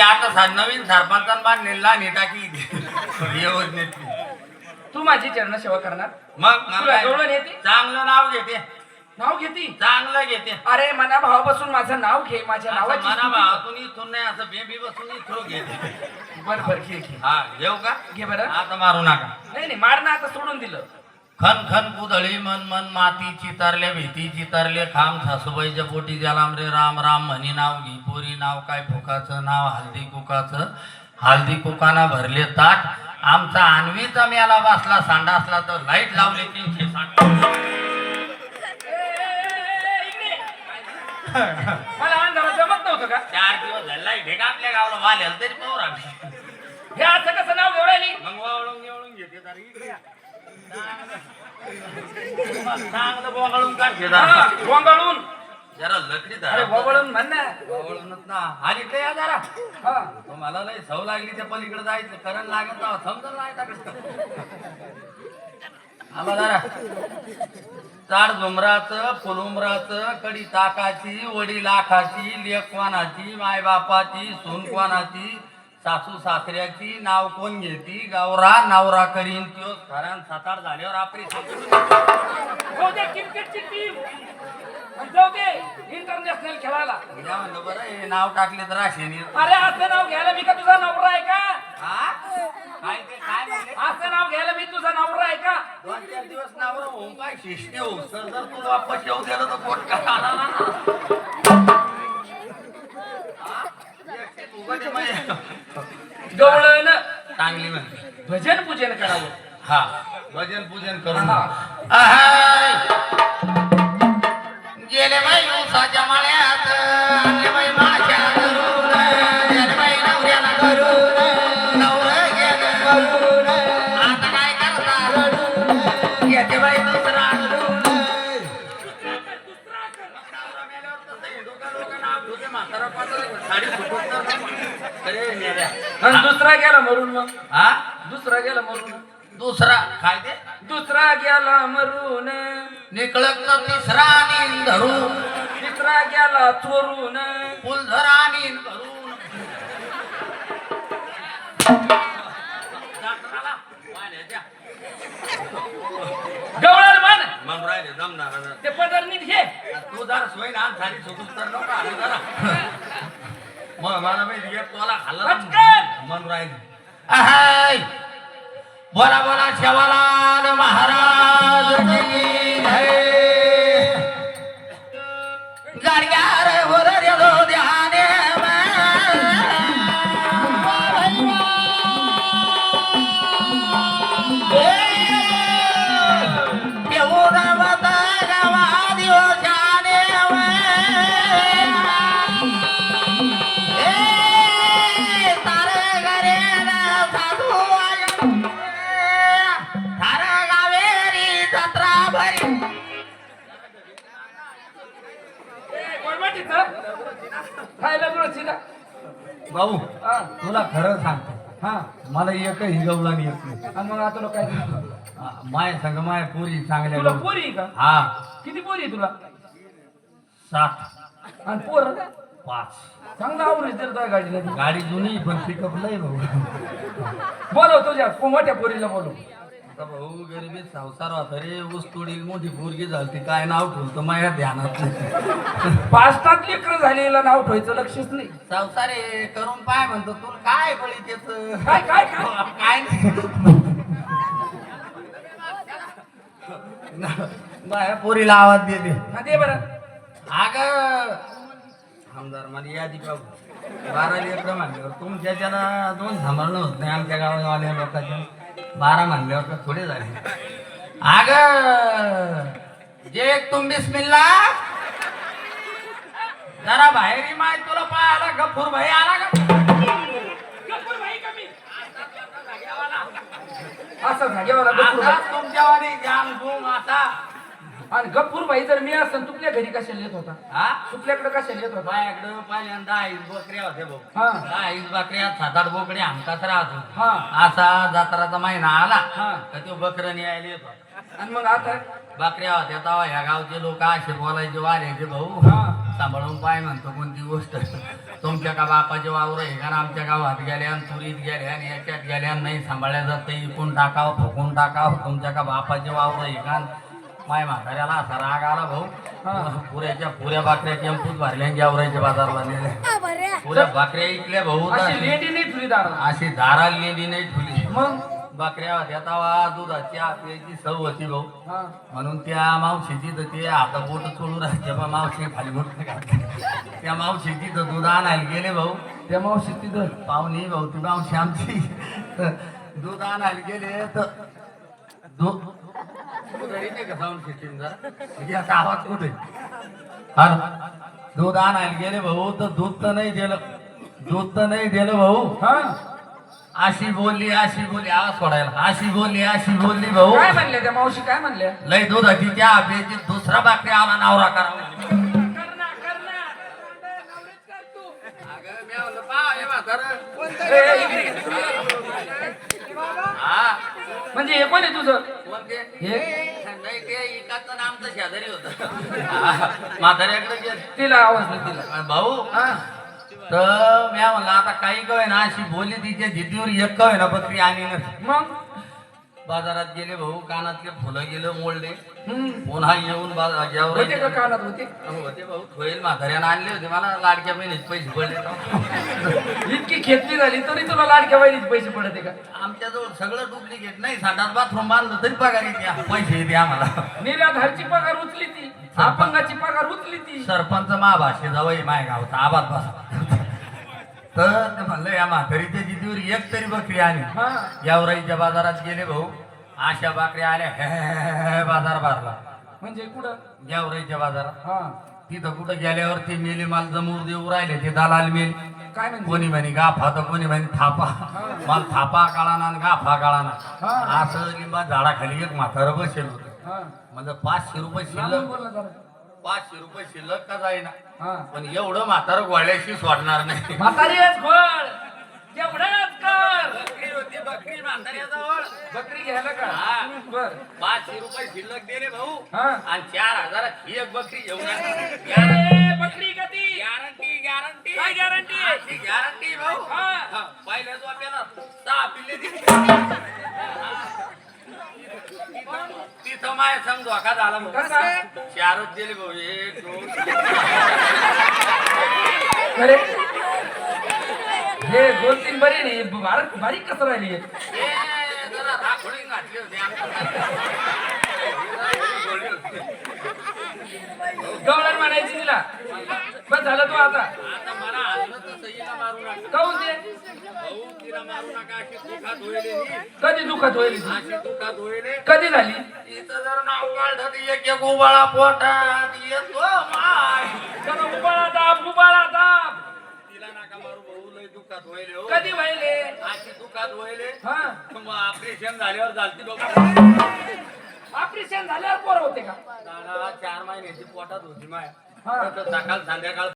ती आता सा- नवीन सरपंचान बांधलेला नाही टाकी योजनेतली तू माझी चरण सेवा करणार? मग मग तुला काय? गवळण येते? चांगलं नाव घेते. नाव घेती? चांगलं घेते. अरे मना भावापासून माझं नाव घे माझ्या असं नावाची मना स्तुती. भावातून इथून नाही असं बेबी बसून इथं घेते बर बर घे घे. हा घेऊ का? घे बरं. आता मारू नका. नाही नाही मारणं आता सोडून दिलं. खन खन कुदळी मन मन माती चितारले भीती चितारले खांब सासूबाईच्या पोटी जलाम रे राम राम म्हणी नाव घी पोरी नाव काय फुकाचं नाव हल्दी कुकाचं हल्दी कुकाना भरले ताट. आमचा आणवीचा मेला बसला सांडा असला तर लाइट लावले तीनशे साठ मला अंधारात जमत नव्हतं का? चार दिवस झाले लाइट हे का आपल्या गावाला? वाल्याला तरी पोर आम्ही हे असं कसं नाव घेऊन राहिली? मग वावळून घेते. चांगलं- चांगलं बोगाळून. काढते जरा. लकडी अरे म्हण ना. इकडे या जरा. हा. तुम्हाला लय सव लागली त्या पलीकडे जायचं. करंट लागत ना समजून नाही आम्हा जरा. चाड झुमराचं फुलुमराचं कडी ताकाची वडी लाखाची लेखवानाची मायबापाची सोनकवानाची सासू सासऱ्याची नाव कोण घेती? गावरा नावरा करीन त्यो. घरान सात आठ झाल्यावर आपली जाऊ दे क्रिकेटची टीम जाऊ दे इंटरनॅशनल खेळायला. हिला म्हणलं बरं हे नाव टाकले तर असे अरे असं नाव घ्यायला मी का तुझा नवरा आहे का? हा? काय ते काय म्हणले? असं नाव घ्यायला मी तुझा नवरा आहे का? दोन चार दिवस नावर होऊन काय शिष्टी सर जर तू वापस येऊ दिलं तर पोट का? आला ना हा? उगाच गवळण. चांगली म्हणते. भजन पूजन करावं. हा. भजन पूजन करून हा. आहाय. गेले बाई उसाच्या माळ्यात. मरून मग? हा? दुसरा गेला मरून. दुसरा? काय ते? दुसरा गेला मरून. निकळत तिसरा नीन धरून. तिसरा गेला चोरून. फुलझरा जात्राला वाण्याच्या. गवळण म्हण. मग राहिले जमणार. ते पदर नीट घे. तू जरा सोय ना साडी सुटून तर नको जरा. मग मला माहिती आहे, तोला खाल्ला पटकन. मन राहिले. बोला बोला शेवालाल महाराज! खायला भाऊ तुला खरं सांगतो. हा. मला एकही गवला येत नाही. आणि मग आता काय? माय संग माय पुरी चांगल्या तुला गवळी. पोरी आहे का? हा. किती पोरी आहे तुला? सात आणि पोर पाच. चांगला आवरेज दिलं गाडीला. ती. गाडी जुनी पण पिकअप लय भाऊ. बोलव तुझ्या मोठ्या पोरीला बोलव. आता भाऊ गरिबीत संसार होता रे. ऊस तोडील मोठी पोरगी झाली काय नाव ठेवतं? माझ्या ध्यानात नाही. पाचटात लेकर झालेला नाव ठेवायचं लक्षच नाही. संसारे करून पाय म्हणतो. तुला काय बळी त्याच? काय काय काय? काय माझ्या पोरीला आवाज देते हा दे बरं. अग आमदार मला यादी बाबू बारा लेकर म्हणल्यावर तुमच्या त्याला दोन सांभाळणं होत नाही आमच्या गावाल्या लोकांच्या. बारा म्हणल्यावर तर थोडे झाले. अग जे तुम बिस्मिल्ला! जरा बाहेर माय तुला पाय आला गफूर भाई आला का? असं जागेवर गप्पूर आता तुमच्यावानी जाम गुम आता. आणि गप्पूर भाई जर मी असं तुपल्या घरी कशाला येत होता? हा? तुपल्याकडे कशाला येत होता? माझ्याकडं पहिल्यांदा आईस बकऱ्या होत्या भाऊ हा. दहा आईस बकऱ्या सात आठ बोकडे हमकाच राहतो हा. असा जत्राचा महिना आला हा. का तो बकरं न्यायला येतो आणि मग आता? बकऱ्या होत्या तेव्हा ह्या गावचे लोक असे बोलायचे वाऱ्याचे भाऊ. हा. सांभाळून पाय म्हणतो कोणती गोष्ट. तुमच्या का बापाचे वावर आहे का? आमच्या गावात गेल्या आणि तुरीत गेल्या आणि याच्यात गेल्या आणि नाही सांभाळल्या जात ते इकून टाकावं फुकून टाकावं. तुमच्या का बापाचे वावर आहे का? माय म्हाताऱ्याला असा राग आला भाऊ. पुऱ्याच्या पुऱ्या बाकऱ्या टेम्पूत भरल्या आणि गेवरायच्या बाजारला नेल्या पुऱ्या बाकऱ्या इकल्या भाऊ तर लेडी नाही तुझी दारात. अशी दारा लेडी नाही ठुली. मग? बाकऱ्या होत्या तवा दुधाची आपल्याची सव होती भाऊ. हा. म्हणून त्या मावशीची तर ते आता बोट चोळू राहायचे पण मावशी खाली बोट त्या मावशीची तर दूध आणायला गेले भाऊ. त्या मावशी तिथं पाहुणी भाऊ ती मावशी आमची. तर दूध आणायला गेले तर दूध दूध साऊंड याचा आवाज कुठे हा? दूध आणायला गेले भाऊ तर दूध तर नाही दिलं. दूध तर नाही दिलं भाऊ. हा. अशी बोलली अशी बोलली. आवाज सोडायला. अशी बोलली अशी बोलली भाऊ. काय म्हणल्या त्या मावशी? काय म्हणल्या लय दुधाची त्या आब्याची दुसरा बाकरी आला नावरा करावा अगं, मी म्हणलं, पहा, हे म्हातारं. म्हणजे हे कोण आहे तुझं? कोण ते? हे? नाही, ते एकाचं नाम तर शेजारी होतं. म्हाताऱ्याकडे गेले. तिला आवाज नाही तिला भाऊ हा. तर मी म्हणलं आता काही कवे ना अशी बोलली तिच्या जिद्दीवर एक कवे ना बकरी आणि मग? बाजारात गेले भाऊ कानातले फुलं गेलं मोडले. पुन्हा येऊन बाजार होते का कानात होते? होते भाऊ. थोईल म्हाताऱ्यानं आणले होते मला लाडक्या बहिणीचे पैसे पडले इतकी खेचली झाली तरी तुला लाडक्या बहिणीचे पैसे पडते का? आमच्याजवळ सगळं डुप्लिकेट नाही संडास बाथरूम बांधलं तरी पगार येते. पैसे येते आम्हाला. निराधारची पगार उचली ती अपंगाची पगार उचली ती. सरपंच महाभाषे जवळ माय गावचा आबाद बसा. तर म्हणलं या म्हातारीच्या जिद्दीवर एक तरी बकरी आली यावराईच्या बाजारात गेले भाऊ. अशा बाकऱ्या आल्या. बाजार भरला. म्हणजे कुठं? यावराईच्या बाजारात. हा. तिथं कुठं गेल्यावर ते मेले माल जमूर देऊ राहिले. ते दलाल मेल. काय म्हणजे कोणी म्हणे गाफा तर कोणी म्हणे थापा. मला थापा काळाना आणि गाफा काळाना. असं लिंबा झाडाखाली एक म्हातारं बसेल होतं. म्हणजे पाचशे रुपये शिल्लक. पाचशे रुपये शिल्लक का जाईना. हा. पण एवढं म्हातारं गोळ्याशी सोडणार नाही. कर. बकरी होती बकरी म्हाताऱ्याजवळ बकरी घ्यायला का? हा. बर. पाचशे रुपये शिल्लक दिले भाऊ. हा. आणि चार हजारात ही एक बकरी घेऊन ए, बकरी कधी? गॅरंटी गॅरंटी काय guarantee? गॅरंटी भाऊ. हा. हा, पहिल्या जो आपल्याला सहा पिल्ले दिली. तिथं माय संग धोका झाला. कसा चारच दिले भाऊ एक दोन अरे हे दोन तीन बरे नाही बारीक बारीक कसं राहिली जरा राखोळी घातली होती गवळण म्हणायची तिला. बस झालं तू आता. आता मला ते. कधी दुखत होईल? कधी झाली? उबाळा पोटात येतो माय. उबाळा दाब उबाळा दाब. तिला नका मारू भाऊ लय दुखात होईल हो. कधी व्हायले? अशी दुखात होईल. हा. मग ऑपरेशन झाल्यावर झालती ऑपरेशन झाल्यावर पोर होते का? दादा चार महिन्याची पोटात होती माय. हा. सकाळ संध्याकाळ